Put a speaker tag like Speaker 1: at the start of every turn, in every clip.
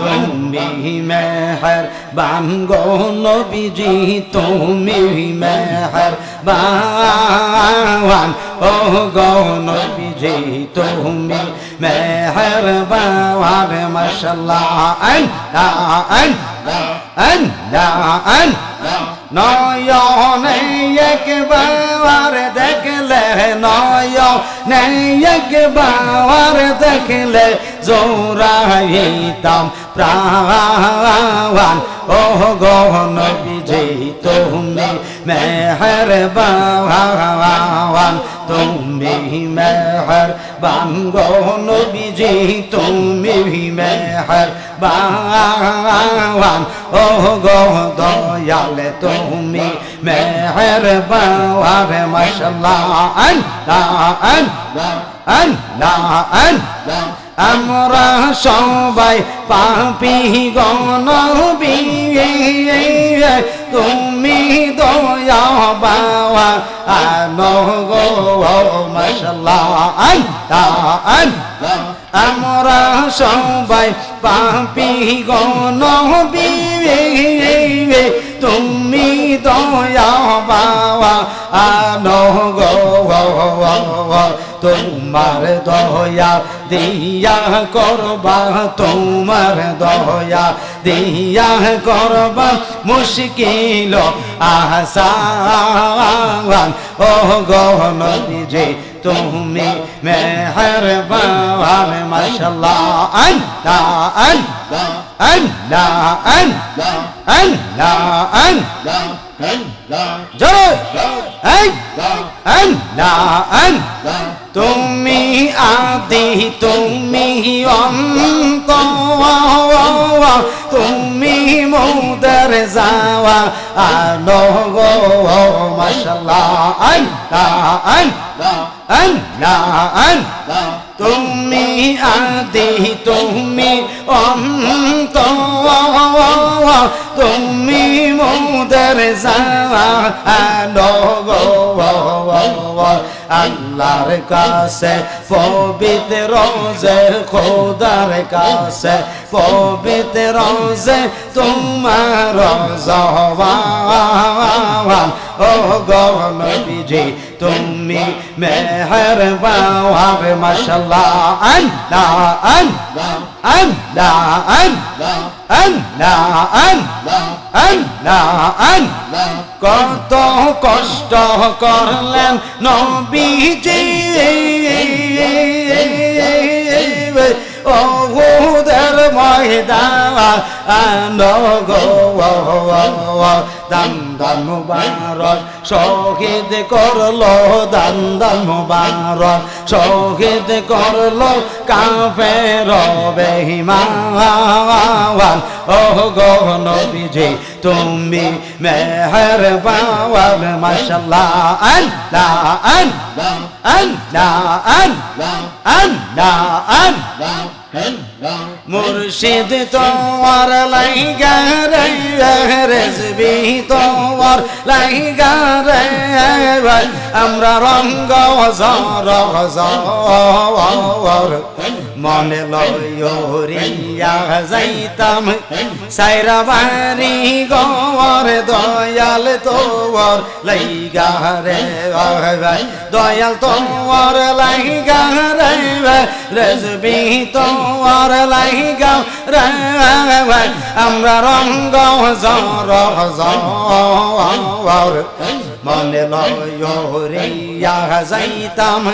Speaker 1: তুমি মেহর বান গো নবীজি, তুমি মেহর বান ও গো নবীজি, তুমি মেহর বান আন আন আন আন আন নয়নে একবার দেখলে নয়নে একবার দেখলে জোরাইতাম প্রাণ। ও গো নবীজি তুমি মেহর বান তুমি মেহর বান গো নবীজি তুমি মেহর বান ও গো দয়ালে তুমি মেহর বান মাশাল্লাহ আন আন আন আন আমরা সবাই পাপি গণবি তুমি দয়া বাবা আনো গো, মাশাল্লাহ আন আন আমরা সবাই পাপি গণবি। তুমি দয়া বাবা আনো গো তোমার দয়া দিয়া করবা, তোমার দয়া দিয়া করবা। মুশকিল আহসান ও গহন যে তুমি মেহরবান মাশাল্লাহ আল্লাহ আল্লাহ আল্লাহ আল্লাহ। আল্লাহ জয় এই আল্লাহ তুমি আদি, তুমি অন্ত তুমি মোদের যাওয়া আনো গো মাশাল্লাহ আল্লাহ আল্লাহ। আল্লাহ আল্লাহ তুমি আদি তুমি অন্ত তুমি মোদের জানো আল্লাহর কাছে পবিত্র যে খোদার কাছে পবিত্র যে তোমার জবা ও গো নবীজি তুমি মেহর বাবার মাশাল্লাহ আল্লাহ আল্লাহ আল্লাহ আল্লাহ আল্লাহ আল্লাহ আল্লাহ আল্লাহ। কত কষ্ট করলেন নবীজি। ওহুদের ময়দান। গো দান দান মুবারক, শহীদ করল দান দান মুবারক, শহীদ করল কাফের বেহিমান ও গো নবীজি, তুমি মেহর বাবার মাশাল্লাহ, আল্লাহ আল্লাহ। মুর্শিদ তোমার লাইগা রেজবি তোমার লাইগা রে আমরা রঙ্গ জর মনে লইয়া যাইতাম। সাইরা বাড়ি গর দয়াল তোর লাইগা রে দয়াল তোর লাইগা রে রেজবি তোর লাইগা রে আমরা রঙ্গ জর জর মনে লইয়া যাইতাম।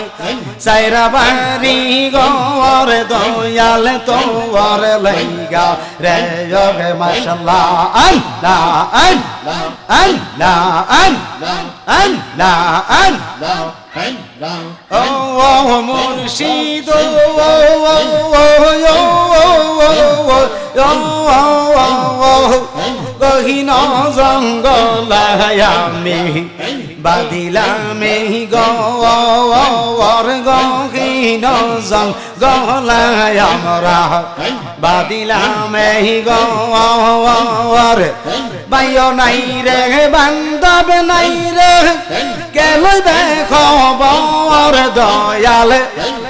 Speaker 1: সাইরা বাড়ি গর দয়াল তোর লাইগা রে যোগে মাশাল্লাহ। আল্লাহ আল্লাহ আল্লাহ আল্লাহ আল্লাহ আল্লাহ। মুর্শিদ গহিন জঙ্গলায়ামি বাদিলামে গর গহীন জঙ্গলায় আমরা। বাদিলামে গর বাইয় নাই রে, বান্ধব নাই রে। কেন খবর দয়াল।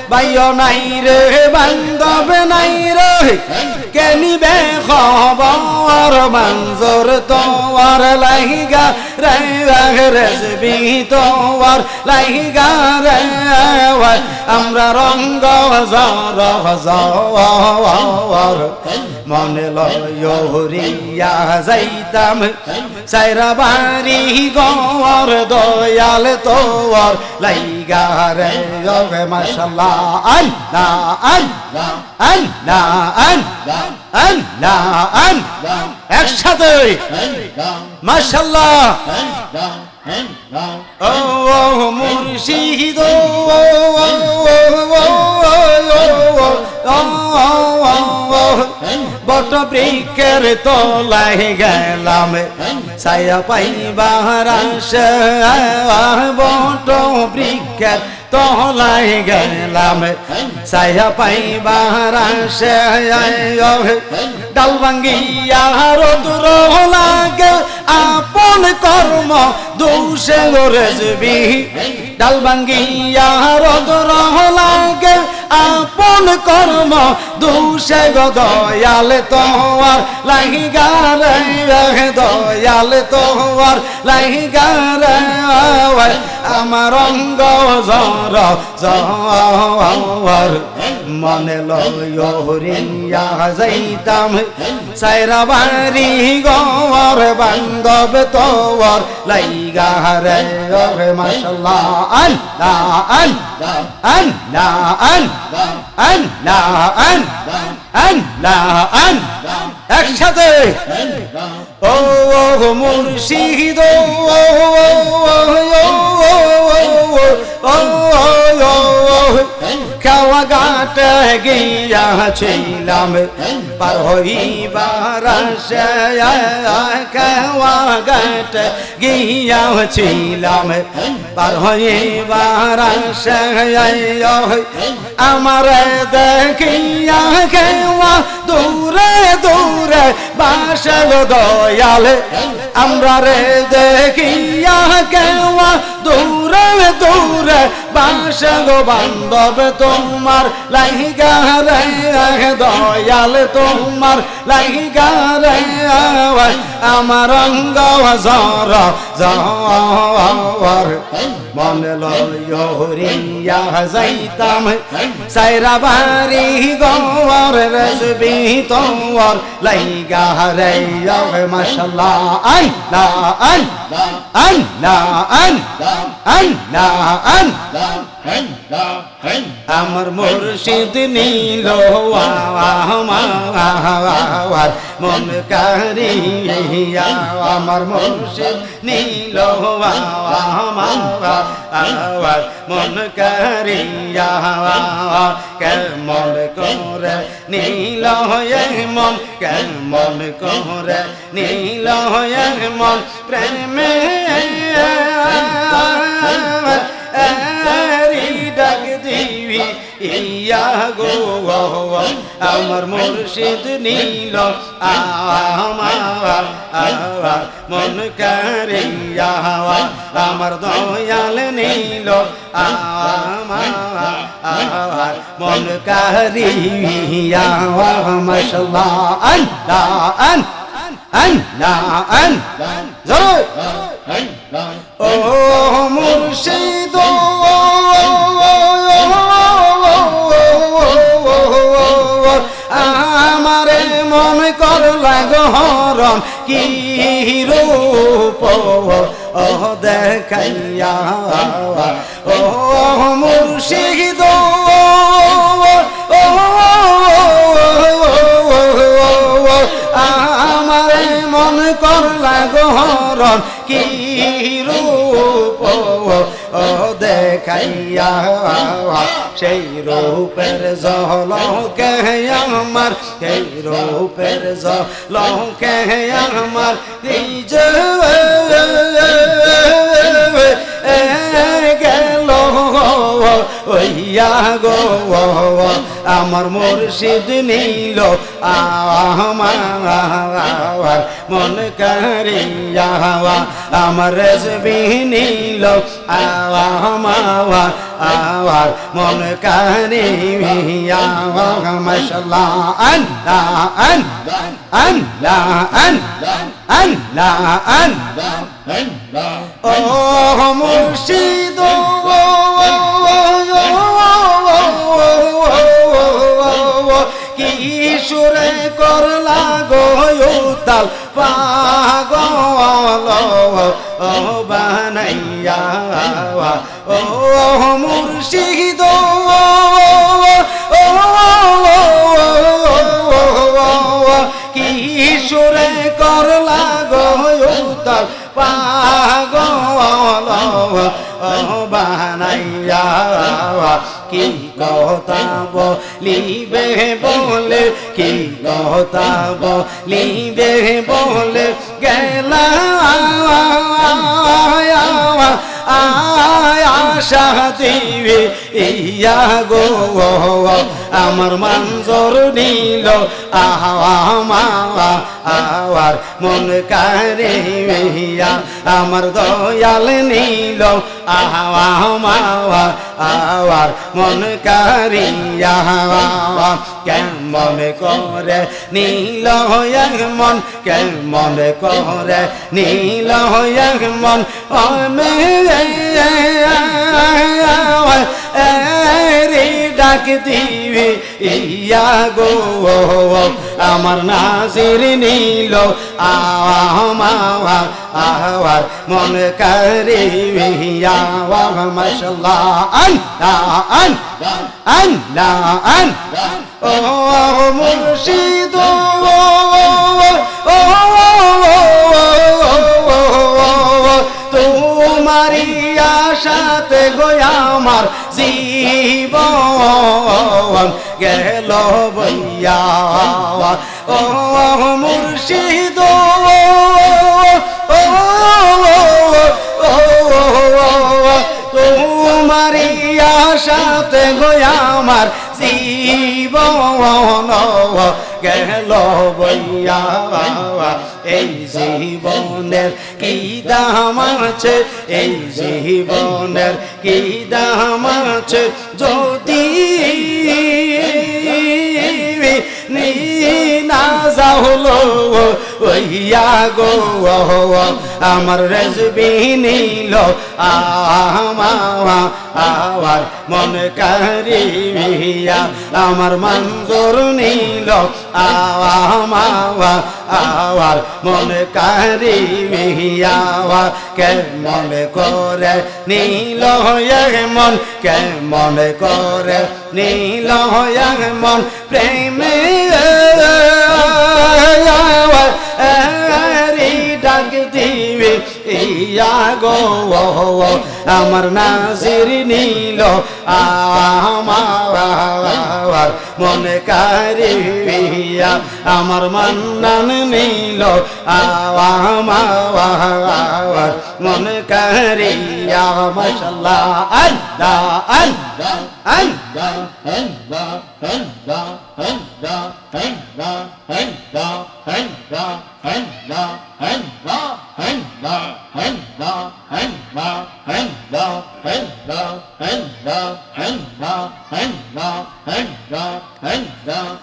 Speaker 1: বাইয় নাই রে, বান্ধব নাই রে। কেনিবে খবর? মঞ্জুর তোমার লাইগা রে রেজবি তোমার লাইগা রে আমরা রঙ্গ জর জর মনে লয়রিয়া যাইতাম। সাইরা বাড়ি গর দয়াল তোর লাইগা রে, ওরে মাশাল্লাহ। আল্লাহ আল্লাহ আল্লাহ আল্লাহ আল্লাহ। একসাথে মাশাল্লাহ ও মুর্শিদ বট বৃক্ষের তলায় গেলাম। ছায়া পাইবার বট বৃক্ষের তলায় গেলাম ছায়া পাইবার ডাল ভাঙ্গিয়া রোদুর লাগে আপন কর্ম দোষে রেজবি ডাল ভাঙ্গিয়া রোদুর লাগে আপন কর্ম দোষে গো তোমার লাগিগা রে দয়াল তোমার লাগিগা রে আমার অঙ্গ জর জর মনে লয়রিয়া যাইতাম, সাইরা বাড়ি গর বান্ধব তোর লাইগা রে মাশাল্লাহ। আল্লাহ আল্লাহ আল্লাহ আল্লাহ আল্লাহ আল্লাহ আল্লাহ। একসাথে ও মুর্শিদ খাওয়া গাট গিয়াছিলাম পার হইবার খাওয়া গাট গিয়াছিলাম পার হইবার আমার দেখিয়া খেওয়া দূরে দূরে বাসল দয়াল আমরা রে দেখিয়া কেওয়া দূরে দূরে বাসল বান্ধব তোমার লাইগা রে, দয়াল তোমার লাইগা রে আমার অঙ্গ জর জর মনে লয়রিয়া যাইতাম, সাইরা বাড়ি গর রজবি তোর লাইগা রে মাশাল্লাহ। আল্লাহ আল্লাহ আল্লাহ আল্লাহ। আল্লাহ আমার মুর্শিদ নীল আমার মন কারিয়া। আমার মুর্শিদ নীল আমার মন কারিয়া। কেমন করে নীল মন কেমন করে নীল মন, প্রেমে ডাক দিবি, ইয়া গো আমার মুর্শিদ নীল, আমার মন কারিয়া আমার দয়াল নীল, আমার মন কারিয়া মাশাল্লাহ আল্লাহ আন আল্লাহ আন জরুর ও মুর্শিদ আমারে মন কর লাগহরণ কি রূপ ও দেখাইয়া ও মুর্শিদ আমারে মন কর লাগহরণ কি রূপ? ও দেখাইয়া সেই রূপের জলকে আমার, সেই রূপের জলকে আমার, নিজ ওইয়া গো আমার মুর্শিদ নিল আমার মন করিয়া আমার রেজবি নিল আমার আওয়ার মন করিয়া মাশাল্লাহ আল্লাহ আল্লাহ আল্লাহ আল্লাহ আল্লাহ ও মুর্শিদ গোতাল পাগল বানাইয়া ও মুর্শিদ কি সুরে করলা গোতাল পাগল বানাইয়া কি কথা বলিবে বলে কি কথা বলিবে বলে গেলা আশা দিবে ইয়া গো আমার মানজর নিল আওয়ার মন কারে ইয়া। আমার দয়াল নিল আওয়ার মন কারিয়া কেমন করে নীল মন, কেমন করে নীল মন রে ডাক দিবি ইয়া গো আমার নাসির নীল আওয়া আওয়ার মন করিয়া মাশাল্লাহ আল্লাহ আল্লাহ আল্লাহ আল্লাহ ও মুর্শিদ ও তোমারি আশাতে গোয়া আমার জীবন গেল বইয়া ও মুর্শিদ তোমারি আশাতে গোয়া আমার জীবন গেল বইয়া এই জীবনের কি দাম আছে এই জীবনের কি দাম আছে যদি না যাহলো ওইয়া গো আমার রেজবি নিল আমার মন কারিয়া আমার মঞ্জুর নিল আওয়ার মন কারিয়া কে মন করে নীল মন কে মন করে নীল মন প্রেমে ডাক দিবে ইয়া আমার নাজির নীল আমার মনে কারিয়া আমার মান্নান নীল আমার মনে কারিয়া মশাল্লাহ আল্লাহ আল্লাহ আল্লাহ ওলা 来啊